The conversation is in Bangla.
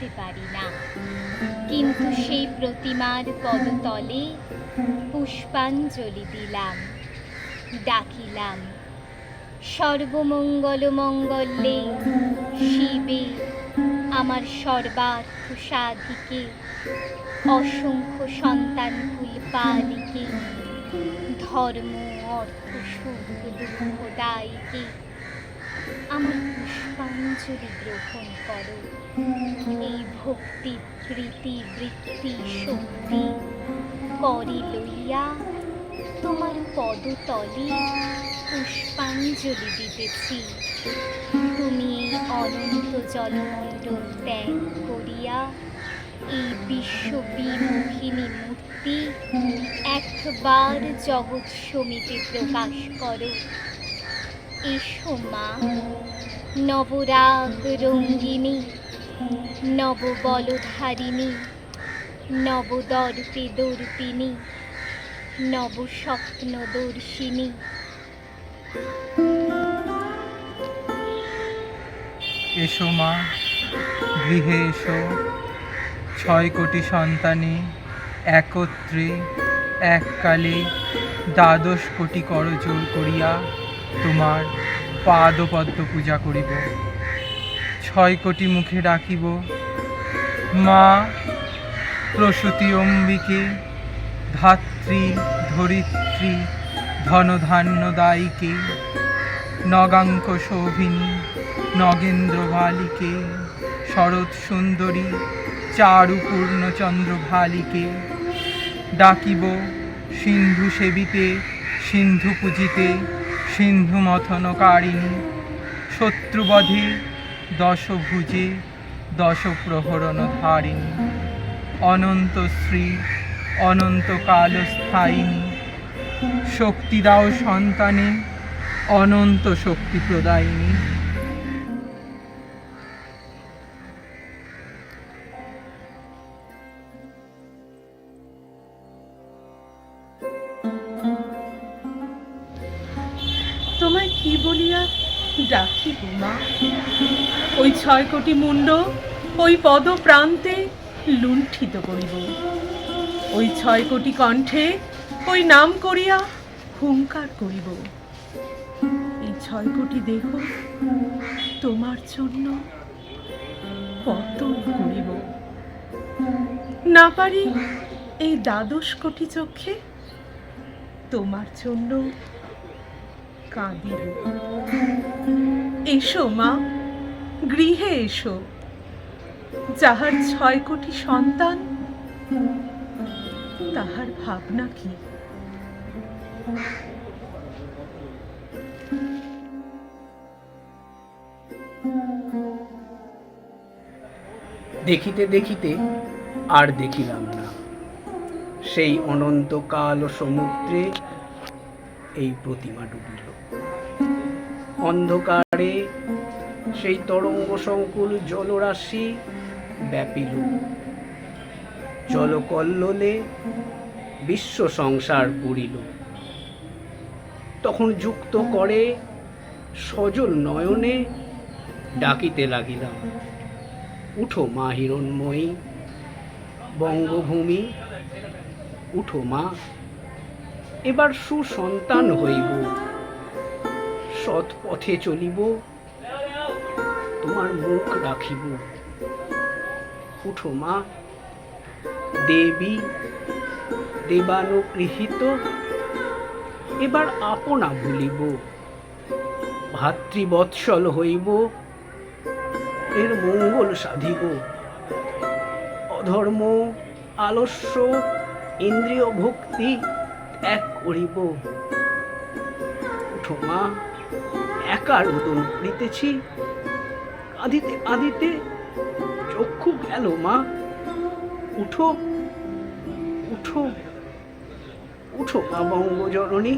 বলিতে পারি না। কিন্তু সেই প্রতিমার পদতলে পুষ্পাঞ্জলি দিলাম, ডাকিলাম সর্বমঙ্গল মঙ্গলে শিবে আমার সর্বার্থ সাধিকে অসংখ্য সন্তান কুল পালিকে ধর্ম, অর্থ, সুখ, দুঃখ, দায়িকে আমার পুষ্পাঞ্জলি গ্রহণ করো। এই ভক্তি, প্রীতি, বৃত্তি, শক্তি লইয়া তোমার পদতলে পুষ্পাঞ্জলি দিতেছি। তুমি এই অনন্ত জলমণ্ডল ত্যাগ করিয়া এই বিশ্ব বিমোহিনী মূর্তি একবার জগৎ সমিতি প্রকাশ করো। এসো মা। নবরাগ রঙ্গিনী, নববলধারিণী, নবদর্পে দর্পিনী নবস্বপ্নদর্শিনী। এসো মা, গৃহে এসো। ছয় কোটি সন্তানে একত্রে, এককালে দ্বাদশ কোটি করজোর করিয়া তোমার পাদপদ্ম পূজা করিব। ছয় কোটি মুখে ডাকিব মা, প্রসূতি অম্বিকে, ধাত্রী, ধরিত্রী, ধনধান্য দায়িকে, নগাঙ্ক শোভিনী, নগেন্দ্র বালিকে, শরৎ সুন্দরী চারু পূর্ণচন্দ্র ভালিকে, ডাকিব সিন্ধু সেবিতে, সিন্ধু পূজিতে সিন্ধু মথনকারিণী শত্রুবধি, দশভুজে দশ প্রহরণ ধারিণী অনন্ত শ্রী অনন্ত কালস্থায়িনী শক্তি দাও সন্তানে অনন্ত শক্তি প্রদায়িনী তোমায় কি বলিয়া ডাকি মা? ওই ছয় কোটি মুন্ড ওই পদ প্রান্তে লুণ্ঠিত করিব। ওই ছয় কোটি কণ্ঠে ওই নাম করিয়া হুঙ্কার করিব। এই ছয় কোটি দেহ তোমার জন্য পতন করিব। না পারি এই দ্বাদশ কোটি চক্ষে তোমার জন্য কাঁদিব এসো, মা, গৃহে এসো। যাহার ছয় কোটি সন্তান, তাহার ভাবনা কি? দেখিতে দেখিতে আর দেখিলাম না। সেই অনন্তকাল সমুদ্রে এই প্রতিমা ডুবিল। অন্ধকারে সেই তরঙ্গ সংকুল জলরাশি ব্যাপিল। জলকল্লোলে বিশ্ব সংসার পড়িল তখন যুক্ত করে সজল নয়নে ডাকিতে লাগিলাম, উঠো মা হিরণময়ী, বঙ্গভূমি, উঠো মা এবার সুসন্তান হইব। সৎ পথে চলিব। তোমার মুখ রাখিব। উঠো মা। দেবী, দেবানুগৃহীত। এবার আপনা ভুলিব। ভাতৃবৎসল হইব। এর মঙ্গল সাধিব। অধর্ম, আলস্য ইন্দ্রিয় ভক্তি ত্যাগ করিব। উঠো মা একার রোদন করিতেছি। কাঁদিতে কাঁদিতে চক্ষু গেল মা। উঠো উঠো উঠো মা বঙ্গজননী।